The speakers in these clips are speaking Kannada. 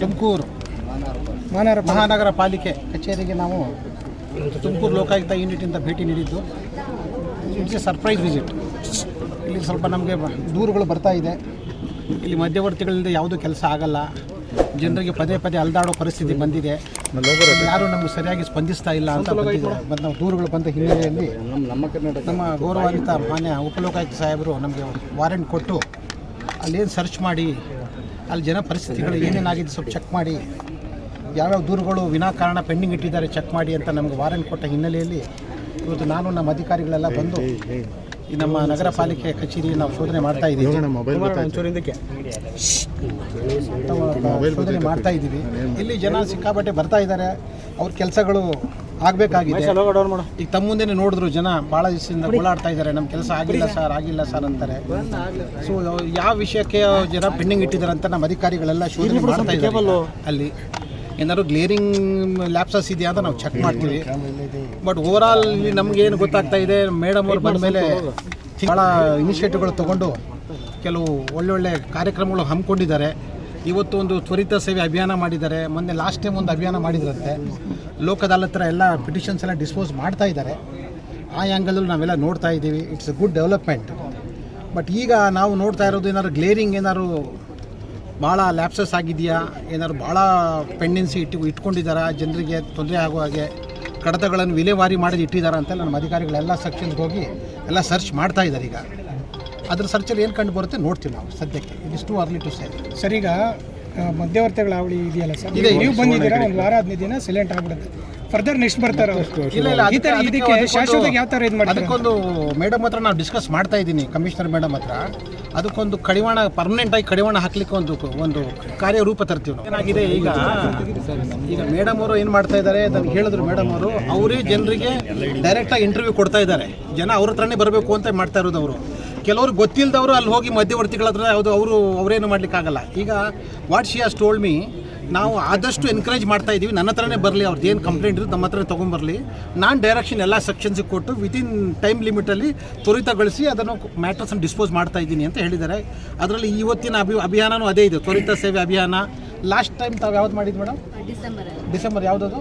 ತುಮಕೂರು. ಮಹಾನಗರ ಮಹಾನಗರ ಪಾಲಿಕೆ ಕಚೇರಿಗೆ ನಾವು ತುಮಕೂರು ಲೋಕಾಯುಕ್ತ ಯೂನಿಟಿಂದ ಭೇಟಿ ನೀಡಿದ್ದು. ಇಟ್ಸ್ ಎ ಸರ್ಪ್ರೈಸ್ ವಿಸಿಟ್ ಇಲ್ಲಿ ಸ್ವಲ್ಪ ನಮಗೆ ದೂರುಗಳು ಬರ್ತಾ ಇದೆ. ಇಲ್ಲಿ ಮಧ್ಯವರ್ತಿಗಳಿಂದ ಯಾವುದೂ ಕೆಲಸ ಆಗಲ್ಲ. ಜನರಿಗೆ ಪದೇ ಪದೇ ಅಲ್ದಾಡೋ ಪರಿಸ್ಥಿತಿ ಬಂದಿದೆ. ಯಾರು ನಮಗೆ ಸರಿಯಾಗಿ ಸ್ಪಂದಿಸ್ತಾ ಇಲ್ಲ ಅಂತ ಬಂದಿದೆ. ನಾವು ದೂರುಗಳು ಬಂದ ಹಿನ್ನೆಲೆಯಲ್ಲಿ ನಮ್ಮ ಗೌರವಾನ್ವಿತ ಮಾನ್ಯ ಉಪಲೋಕಾಯುಕ್ತ ಸಾಹೇಬರು ನಮಗೆ ವಾರೆಂಟ್ ಕೊಟ್ಟು ಅಲ್ಲೇನು ಸರ್ಚ್ ಮಾಡಿ ಅಲ್ಲಿ ಜನ ಪರಿಸ್ಥಿತಿಗಳು ಏನೇನಾಗಿದೆ ಸ್ವಲ್ಪ ಚೆಕ್ ಮಾಡಿ. ಯಾವ್ಯಾವ ದೂರುಗಳು ವಿನಾಕಾರಣ ಪೆಂಡಿಂಗ್ ಇಟ್ಟಿದ್ದಾರೆ ಚೆಕ್ ಮಾಡಿ ಅಂತ ನಮಗೆ ವಾರೆಂಟ್ ಕೊಟ್ಟ ಹಿನ್ನೆಲೆಯಲ್ಲಿ ಇವತ್ತು ನಾನು ನಮ್ಮ ಅಧಿಕಾರಿಗಳೆಲ್ಲ ಬಂದು ಈ ನಮ್ಮ ನಗರ ಪಾಲಿಕೆ ಕಚೇರಿ ನಾವು ಶೋಧನೆ ಮಾಡ್ತಾ ಇದ್ದೀವಿ. ನಾವು ಶೋಧನೆ ಮಾಡ್ತಾ ಇದ್ದೀವಿ. ಇಲ್ಲಿ ಜನ ಸಿಕ್ಕಾಪಟ್ಟೆ ಬರ್ತಾ ಇದ್ದಾರೆ. ಅವ್ರ ಕೆಲಸಗಳು ಆಗಬೇಕಾಗಿದೆ. ಈಗ ತಮ್ಮ ಮುಂದೆನೆ ನೋಡಿದ್ರು ಜನ ಭಾಳ ದಿವಸದಿಂದ ಓಡಾಡ್ತಾ ಇದ್ದಾರೆ ನಮ್ಮ ಕೆಲಸ ಆಗಿಲ್ಲ ಸರ್ ಆಗಿಲ್ಲ ಸರ್ ಅಂತಾರೆ. ಸೊ ಯಾವ ವಿಷಯಕ್ಕೆ ಜನ ಪೆಂಡಿಂಗ್ ಇಟ್ಟಿದ್ದಾರೆ ಅಂತ ನಮ್ಮ ಅಧಿಕಾರಿಗಳೆಲ್ಲ ಶೋಧನೆ ಮಾಡ್ತಾ ಇದ್ದಾರೆ ಅಲ್ಲಿ ಏನಾದ್ರು ಗ್ಲೇರಿಂಗ್ ಲ್ಯಾಪ್ಸಸ್ ಇದೆಯಾ ಅಂತ ನಾವು ಚೆಕ್ ಮಾಡ್ತೀವಿ. ಬಟ್ ಓವರ್ ಆಲ್ ನಮ್ಗೆ ಏನು ಗೊತ್ತಾಗ್ತಾ ಇದೆ ಮೇಡಮ್ ಅವರು ಬಂದ ಮೇಲೆ ಭಾಳ ಇನಿಷಿಯೇಟಿವ್ಗಳು ತಗೊಂಡು ಕೆಲವು ಒಳ್ಳೊಳ್ಳೆ ಕಾರ್ಯಕ್ರಮಗಳು ಹಮ್ಮಿಕೊಂಡಿದ್ದಾರೆ. ಇವತ್ತು ಒಂದು ತ್ವರಿತ ಸೇವೆ ಅಭಿಯಾನ ಮಾಡಿದ್ದಾರೆ. ಮೊನ್ನೆ ಲಾಸ್ಟ್ ಟೈಮ್ ಒಂದು ಅಭಿಯಾನ ಮಾಡಿದ್ರಂತೆ. ಲೋಕ ಹತ್ರ ಎಲ್ಲ ಪಿಟಿಷನ್ಸ್ ಎಲ್ಲ ಡಿಸ್ಪೋಸ್ ಮಾಡ್ತಾ ಇದ್ದಾರೆ. ಆ ಆ್ಯಂಗಲಲ್ಲಿ ನಾವೆಲ್ಲ ನೋಡ್ತಾ ಇದ್ದೀವಿ. It's a good development but ಈಗ ನಾವು ನೋಡ್ತಾ ಇರೋದು ಏನಾದ್ರು ಗ್ಲೇರಿಂಗ್ ಏನಾದ್ರು ಭಾಳ ಲ್ಯಾಪ್ಸಸ್ ಆಗಿದೆಯಾ? ಏನಾದ್ರು ಭಾಳ ಪೆಂಡೆನ್ಸಿ ಇಟ್ಟು ಇಟ್ಕೊಂಡಿದ್ದಾರಾ? ಜನರಿಗೆ ತೊಂದರೆ ಆಗುವ ಹಾಗೆ ಕಡತಗಳನ್ನು ವಿಲೇವಾರಿ ಮಾಡಿ ಇಟ್ಟಿದ್ದಾರೆ ಅಂತ ನಮ್ಮ ಅಧಿಕಾರಿಗಳೆಲ್ಲ ಸೆಕ್ಷನ್ಸ್ಗೆ ಹೋಗಿ ಎಲ್ಲ ಸರ್ಚ್ ಮಾಡ್ತಾ ಇದ್ದಾರೆ ಈಗ. ಅದ್ರ ಸರ್ಚಲ್ಲಿ ಏನು ಕಂಡು ಬರುತ್ತೆ ನೋಡ್ತೀವಿ ನಾವು ಸದ್ಯಕ್ಕೆ. It is too early to say sir ಈಗ ಮಧ್ಯವರ್ತಿಗಳ ಅವಳಿ ಇದೆಯಲ್ಲ ಸರ್? ಇದೆ, ನೀವು. ಬಂದಿದ್ದೀರಾ ಒಂದು ವಾರ ಹದಿನೈದು ದಿನ ಸೈಲೆಂಟ್ ಆಗ್ಬಿಡುತ್ತೆ. ಫರ್ದರ್ ನೆಕ್ಸ್ಟ್ ಬರ್ತಾರೆ ಅವ್ರು. ಇಲ್ಲ ಇಲ್ಲ ಈ ಥರ ಇದಕ್ಕೆ ಶಾಶ್ವತವಾಗಿ ಯಾವ ಥರ ಇದು ಮಾಡ್ತಾರೆ? ಅದಕ್ಕೊಂದು ಮೇಡಮ್ ಹತ್ರ ನಾವು ಡಿಸ್ಕಸ್ ಮಾಡ್ತಾ ಇದ್ದೀನಿ ಕಮಿಷನರ್ ಮೇಡಮ್ ಹತ್ರ. ಅದಕ್ಕೊಂದು ಕಡಿವಾಣ ಪರ್ಮನೆಂಟ್ ಆಗಿ ಕಡಿವಾಣ ಹಾಕ್ಲಿಕ್ಕೆ ಒಂದು ಒಂದು ಕಾರ್ಯರೂಪ ತರ್ತೀವಿ ನಾವು. ಏನಾಗಿದೆ ಈಗ? ಈಗ ಮೇಡಮ್ ಅವರು ಏನು ಮಾಡ್ತಾ ಇದ್ದಾರೆ ನನಗೆ ಹೇಳಿದ್ರು ಮೇಡಮ್ ಅವರು ಅವರೇ ಜನರಿಗೆ ಡೈರೆಕ್ಟಾಗಿ ಇಂಟರ್ವ್ಯೂ ಕೊಡ್ತಾ ಇದ್ದಾರೆ. ಜನ ಅವ್ರ ಹತ್ರನೇ ಬರಬೇಕು ಅಂತ ಮಾಡ್ತಾ ಇರೋದು ಅವರು. ಕೆಲವರು ಗೊತ್ತಿಲ್ಲದವರು ಅಲ್ಲಿ ಹೋಗಿ ಮಧ್ಯವರ್ತಿಗಳ ಹತ್ರ ಯಾವುದು ಅವರು ಅವರೇನು ಮಾಡ್ಲಿಕ್ಕಾಗಲ್ಲ. ಈಗ what she has told me ನಾವು ಆದಷ್ಟು ಎನ್ಕರೇಜ್ ಮಾಡ್ತಾ ಇದ್ದೀವಿ ನನ್ನ ಹತ್ರನೇ ಬರಲಿ ಅವ್ರದ್ದು ಏನು ಕಂಪ್ಲೇಂಟ್ ಇರೋದು ನಮ್ಮ ಹತ್ರ ತೊಗೊಂಬರಲಿ. ನಾನು ಡೈರೆಕ್ಷನ್ ಎಲ್ಲ ಸೆಕ್ಷನ್ಸಿಗೆ ಕೊಟ್ಟು ವಿತಿನ್ ಟೈಮ್ ಲಿಮಿಟಲ್ಲಿ ತ್ವರಿತಗೊಳಿಸಿ ಅದನ್ನು ಮ್ಯಾಟರ್ಸನ್ನು ಡಿಸ್ಪೋಸ್ ಮಾಡ್ತಾ ಇದ್ದೀನಿ ಅಂತ ಹೇಳಿದ್ದಾರೆ. ಅದರಲ್ಲಿ ಇವತ್ತಿನ ಅಭಿ ಅಭಿಯಾನವೂ ಅದೇ ಇದೆ. ತ್ವರಿತ ಸೇವೆ ಅಭಿಯಾನ. ಲಾಸ್ಟ್ ಟೈಮ್ ತಾವು ಯಾವ್ದು ಮಾಡಿದ್ದು ಮೇಡಮ್ ಡಿಸೆಂಬರ್ ಡಿಸೆಂಬರ್ ಯಾವುದದು?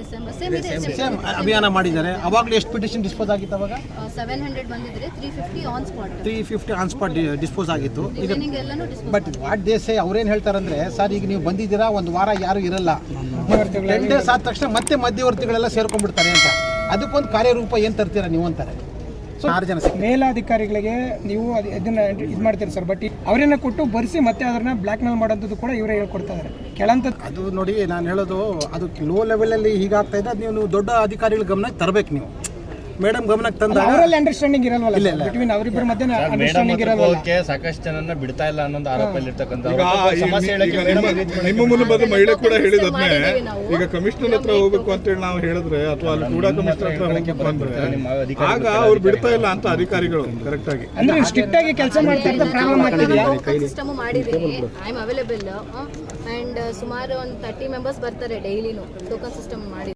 December same. ಇದೆ ಸೇಮ್ ಅಭಿಯಾನ ಮಾಡಿದ್ದಾರೆ. ಅವಾಗಲೂ ಎಷ್ಟು ಪಿಟಿಷನ್ ಡಿಸ್ಪೋಸ್ ಆಗಿತ್ತು ಅವಾಗ? ಸೆವೆನ್ ಹಂಡ್ರೆಡ್ ಬಂದಿದ್ರೆ three fifty on spot three fifty on spot dispose ಆಗಿತ್ತು. ಈಗ ಡಿಸ್ಪೋಸ್ ಬಟ್ ವಾಟ್ ಡೇಸ್ ಅವ್ರೇನು ಹೇಳ್ತಾರಂದ್ರೆ ಸರ್ ಈಗ ನೀವು ಬಂದಿದ್ದೀರಾ? ಒಂದು ವಾರ ಯಾರು ಇರಲ್ಲ. ಟೆನ್ ಡೇಸ್ ಆದ ತಕ್ಷಣ ಮತ್ತೆ ಮಧ್ಯವರ್ತಿಗಳೆಲ್ಲ ಸೇರ್ಕೊಂಡ್ಬಿಡ್ತಾರೆ ಅಂತ. ಅದಕ್ಕೊಂದು ಕಾರ್ಯರೂಪ ಏನು ತರ್ತೀರಾ ನೀವು ಅಂತಾರೆ? ಮೇಲಾಧಿಕಾರಿಗಳಿಗೆ ನೀವು ಇದನ್ನ ಇದು ಮಾಡ್ತೀರಿ ಸರ್ ಬಟ್ ಅವರನ್ನ ಕೊಟ್ಟು ಬರ್ಸಿ ಮತ್ತೆ ಅದನ್ನ ಬ್ಲಾಕ್ ಮೇಲ್ ಮಾಡೋದು ಕೂಡ ಇವರೇ ಹೇಳ್ಕೊಡ್ತಾ ಇದ್ದಾರೆ ಕೆಳಂತ ಅದು ನೋಡಿ ನಾನು ಹೇಳೋದು ಅದು ಲೋ ಲೆವೆಲ್ ಅಲ್ಲಿ ಹೀಗಾಗ್ತಾ ಇದೆ ಅದು ನೀವು ದೊಡ್ಡ ಅಧಿಕಾರಿಗಳ ಗಮನಕ್ಕೆ ತರಬೇಕು ನೀವು. ಮೇಡಮ್ ಗಮನಕ್ಕೆ ತಂದಾಗ ಅವರಲ್ಲಿ ಅಂಡರ್ಸ್ಟ್ಯಾಂಡಿಂಗ್ ಇರಲ್ವಲ್ಲ ಬಿಟ್ವೀನ್ ಅವರಿಬ್ಬರ ಮಧ್ಯೆ ಅಂಡರ್ಸ್ಟ್ಯಾಂಡಿಂಗ್ ಇರಲ್ವಲ್ಲ? ಹೋಗಕ್ಕೆ ಸಾಕಷ್ಟು ಜನನ್ನ ಬಿಡ್ತಾ ಇಲ್ಲ ಅನ್ನೋದು ಆರೋಪ ಇಲ್ಲಿರ್ತಕ್ಕಂಥ ಈಗ ಸಮಸ್ಯೆ ಹೇಳಕ್ಕೆ ಈಗ ನಿಮ್ಮ ನಿಮ್ಮ ಮುಂದೆ ಬಂದ ಮಹಿಳೆ ಕೂಡ ನಾವು. ಈಗ ಕಮಿಷನರ್ ಹತ್ರ ಹೋಗ್ಬೇಕು ಅಂತೇಳಿ ನಾವು ಹೇಳಿದ್ರೆ ಅಥವಾ ಅಲ್ಲಿ ಕೂಡ ಕಮಿಷನರ್ ಹತ್ರ ಹೋಗ್ಬೇಕು ಅಂದ್ರೆ ನಿಮ್ಮ ಆಗ ಅವ್ರು ಬಿಡ್ತಾ ಇಲ್ಲ ಅಂತ ಅಧಿಕಾರಿಗಳು ಕರೆಕ್ಟ್ ಆಗಿ. ಅಂದ್ರೆ ಸ್ಟ್ರಿಕ್ಟ್ ಆಗಿ ಕೆಲಸ ಮಾಡ್ತಾ ಇರೋದು ಪ್ರಾಬ್ಲಮ್ ಆಗ್ತಿದೆಯಾ ಸಿಸ್ಟಮ್ ಮಾಡಿದ್ದೀನಿ ಐ ಆಮ್ ಅವೈಲೇಬಲ್ ಅಂಡ್ ಸುಮಾರು ಒಂದು ತರ್ಟಿ ಮೆಂಬರ್ಸ್ ಬರ್ತಾರೆ ಡೈಲಿನು ಟೋಕನ್ ಸಿಸ್ಟಮ್ ಮಾಡಿ